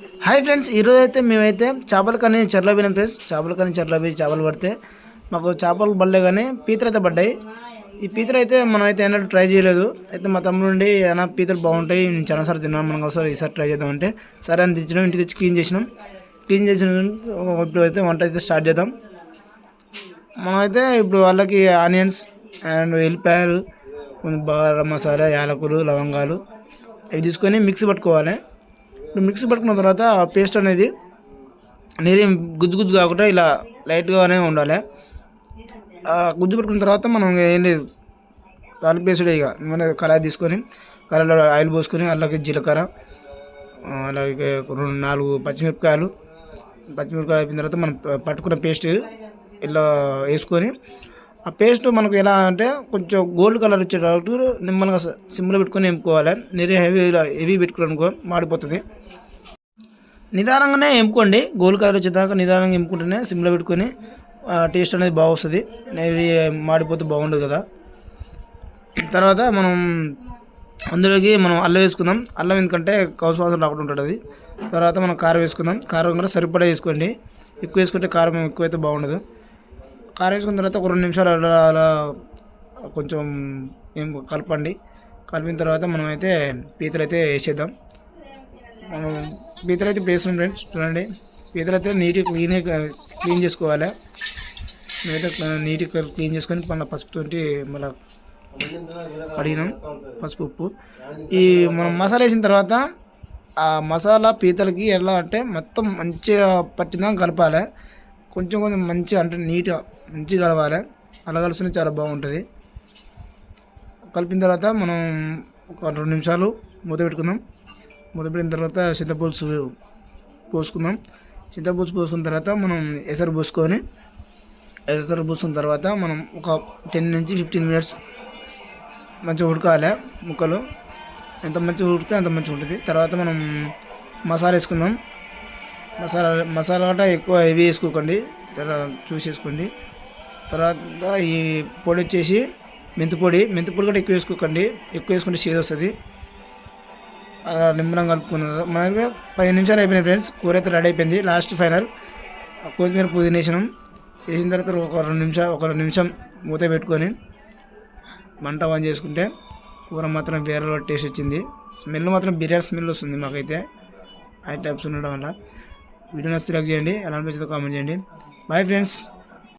Hi friends ఈరోజు అయితే మేమైతే చేపలు కానీ చెర్లో పోయినాం ఫ్రెండ్స్ చేపలు కానీ చెర్లో పోయి చేపలు పడితే మాకు చేపలు పడలే కానీ పీతలు అయితే పడ్డాయి. ఈ పీతలు అయితే మనం అయితే ఎన్నడూ ట్రై చేయలేదు. అయితే మా తమ్ముడు నుండి ఏమైనా పీతలు బాగుంటాయి నేను చాలాసార్లు తిన్నాను. మనం ఒకసారి ఈసారి ట్రై చేద్దాం అంటే సరే అని తెచ్చినాం ఇంటికి తెచ్చి క్లీన్ చేసినాం. క్లీన్ చేసిన ఇప్పుడు అయితే వంట అయితే స్టార్ట్ చేద్దాం. మనమైతే ఇప్పుడు వాళ్ళకి ఆనియన్స్ అండ్ ఎల్లిపాయలు కొంచెం బాగా మసాలా యాలకులు లవంగాలు అవి తీసుకొని మిక్సీ పట్టుకోవాలి. ఇప్పుడు మిక్సీ పట్టుకున్న తర్వాత పేస్ట్ అనేది నీరు గుజ్జు గుజ్జు కాకుండా ఇలా లైట్గానే ఉండాలి. గుజ్జు పట్టుకున్న తర్వాత మనం ఏం లేదు. తాలింపు వేసుడే ఇక. మన కళాయి తీసుకొని కళలో ఆయిల్ పోసుకొని అలాగే జీలకర్ర అలాగే రెండు నాలుగు పచ్చిమిరపకాయలు. పచ్చిమిరపకాయలు అయిపోయిన తర్వాత మనం పట్టుకున్న పేస్ట్ ఇలా వేసుకొని ఆ పేస్ట్ మనకు ఎలా అంటే కొంచెం గోల్డ్ కలర్ వచ్చేటట్టు నిమ్మల్గా సిమ్లో పెట్టుకొని ఎంపుకోవాలి నీరు హెవీ హెవీ పెట్టుకోవాలనుకో మాడిపోతుంది. నిదానంగానే ఎంపుకోండి గోల్డ్ కలర్ వచ్చేదాకా నిదానంగా ఎంపుకుంటేనే సిమ్లో పెట్టుకొని టేస్ట్ అనేది బాగొస్తుంది మాడిపోతే బాగుండదు కదా. తర్వాత మనం అందులోకి మనం అల్లం వేసుకుందాం. అల్లం ఎందుకంటే కౌసు వాసన రాకుండా ఉంటుంది. అది తర్వాత మనం కారం వేసుకుందాం. కారం కూడా సరిపడా వేసుకోండి. ఎక్కువ వేసుకుంటే కారం ఎక్కువైతే బాగుండదు. కారం వేసుకున్న తర్వాత ఒక రెండు నిమిషాలు అలా అలా కొంచెం ఏం కలపండి. కలిపిన తర్వాత మనం అయితే పీతలు అయితే వేసేద్దాం. మనం పీతలు అయితే వేస్తున్నాం ఫ్రెండ్స్ చూడండి. పీతలు అయితే నీట్గా క్లీన్ క్లీన్ చేసుకోవాలి. మేమైతే నీట్గా క్లీన్ చేసుకొని మళ్ళీ పసుపుతోటి మళ్ళీ కడిగినాం పసుపు ఉప్పు. ఈ మనం మసాలా వేసిన తర్వాత ఆ మసాలా పీతలకి ఎలా అంటే మొత్తం మంచిగా పట్టిందా కలపాలి. కొంచెం కొంచెం మంచి అంటే నీట్గా మంచిగా కలవాలి. అలా చాలా బాగుంటుంది. కలిపిన తర్వాత మనం ఒక రెండు నిమిషాలు మూత పెట్టుకుందాం. మూత పెట్టిన తర్వాత చింతపులుసు పోసుకుందాం. చింతపులుసు పోసుకున్న తర్వాత మనం ఎసరు పోసుకొని ఎసరు పోసుకున్న తర్వాత మనం ఒక టెన్ నుంచి ఫిఫ్టీన్ మినిట్స్ మంచిగా ఉడకాలి ముక్కలు. ఎంత మంచిగా ఉడికితే అంత మంచిగా ఉంటుంది. తర్వాత మనం మసాలా వేసుకుందాం. మసాలా మసాలా గట్రా ఎక్కువ హెవీ వేసుకోకండి. తర్వాత చూసేసుకోండి. తర్వాత ఈ పొడి వచ్చేసి మెంతి పొడి. మెంతి పొడి కూడా ఎక్కువ వేసుకోకండి. ఎక్కువ వేసుకుంటే చేదు వస్తుంది. అలా నిమ్మలం కలుపుకున్న మనకి పది నిమిషాలు అయిపోయినాయి ఫ్రెండ్స్. కూర అయితే రెడీ అయిపోయింది. Last final. కొత్తిమీర పుదీనా వేసినాం. వేసిన తర్వాత ఒక రెండు నిమిషాలు ఒక రెండు నిమిషం మూత పెట్టుకొని మంట ఆన్ చేసుకుంటే కూర మాత్రం వేరే టేస్ట్ వచ్చింది. స్మెల్ మాత్రం బిర్యానీ స్మెల్ వస్తుంది మాకైతే. ఐ టైప్స్ ఉండడం వల్ల. వీడియో నచ్చితే లైక్ చేయండి ఎలా అనిపిస్తుందో కామెంట్ చేయండి. Bye friends